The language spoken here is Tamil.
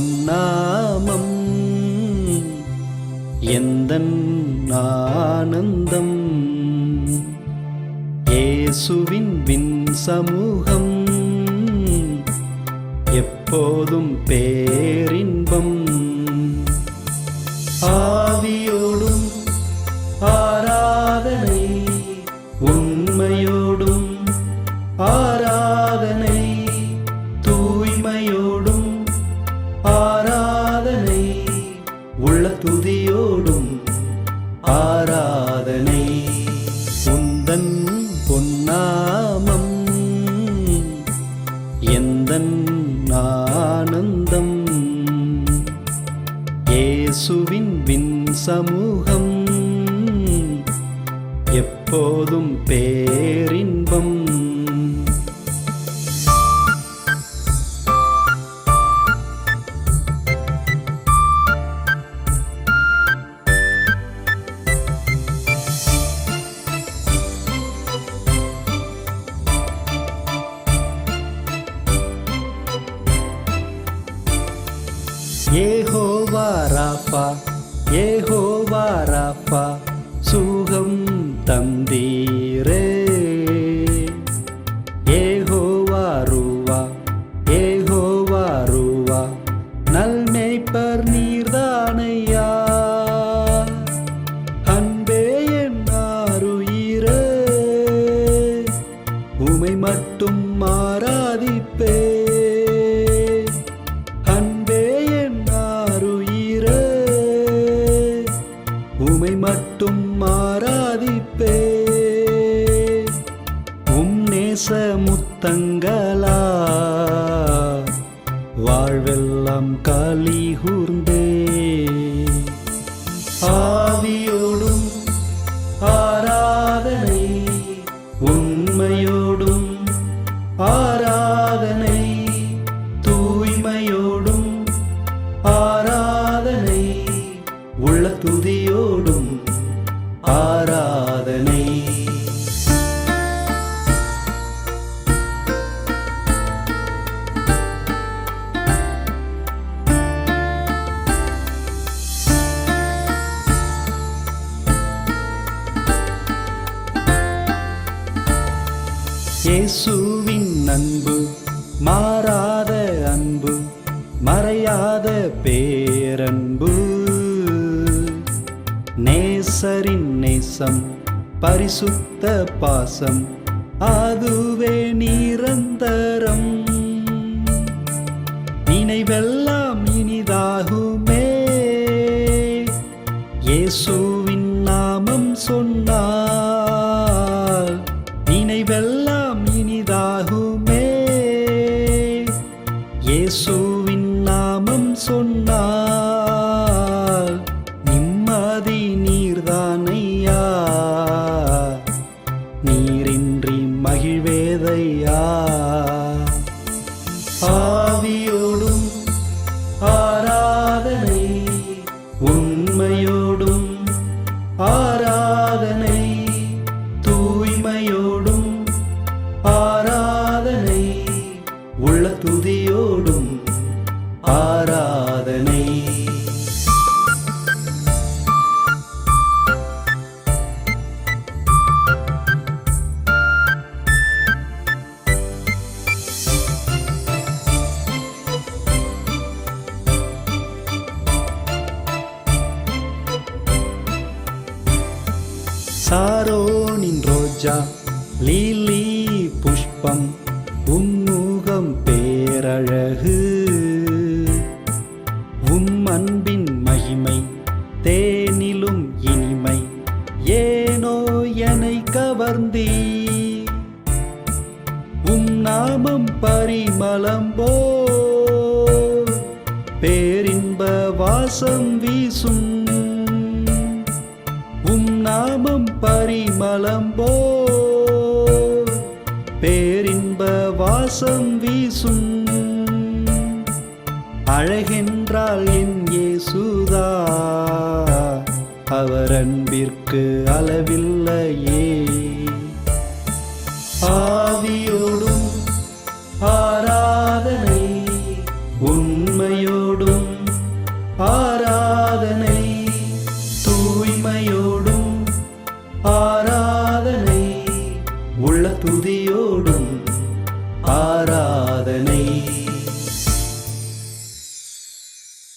உன்னாமம் பொன்னாமம் எந்தன் ஆனந்தம்? இயேசுவின் வின் சமூகம் எப்போதும் பேரின்பம். ஆவி துதியோடும் ஆராதனை. உந்தன் பொன்னாமம் எந்தன் ஆனந்தம். இயேசுவின் வின் சமூகம் எப்போதும் வாராப்பா ஏகோ வாராப்பா சுகம் தந்தீரே. ஏகோ வாருவா ஏகோ வாருவா நல்மேய்ப்பர் நீர்தானையா. அன்பே என் ஆருயிரே. உமை மட்டும் உமை மட்டும் மாறாதிப்பே. உம் நேச முத்தங்களா வாழ்வெல்லாம் களி கூர்ந்தே. ஆவியோடும் ஆராதனை உண்மையோடும் ஆராதனை. இயேசுவின் அன்பு மாறாத அன்பு மறையாத பேரன்பு. நேசரின் நேசம் பரிசுத்த பாசம் அதுவே நிரந்தரம். நினைவெல்லாம் இனிதாகுமே. இயேசுவின் நாமம் சொன்ன தூய்மையோடும் ஆராதனை உள்ள துதியோடும் ஆராதனை. சாரோ ரோஜா லீலி புஷ்பம் உன்முகம் பேரழகு. உம் அன்பின் மகிமை தேனிலும் இனிமை ஏனோ என்னை கவர்ந்தீ. உம் நாமம் பரிமளம்போ பேரின்ப வாசம் வீசும். உம் நாமம் பரிமளம்போ பேரின்ப வாசம் வீசும். அழகென்றால் என் இயேசுதா அவர் அன்பிற்கு அளவில்லையே. ஆவியோ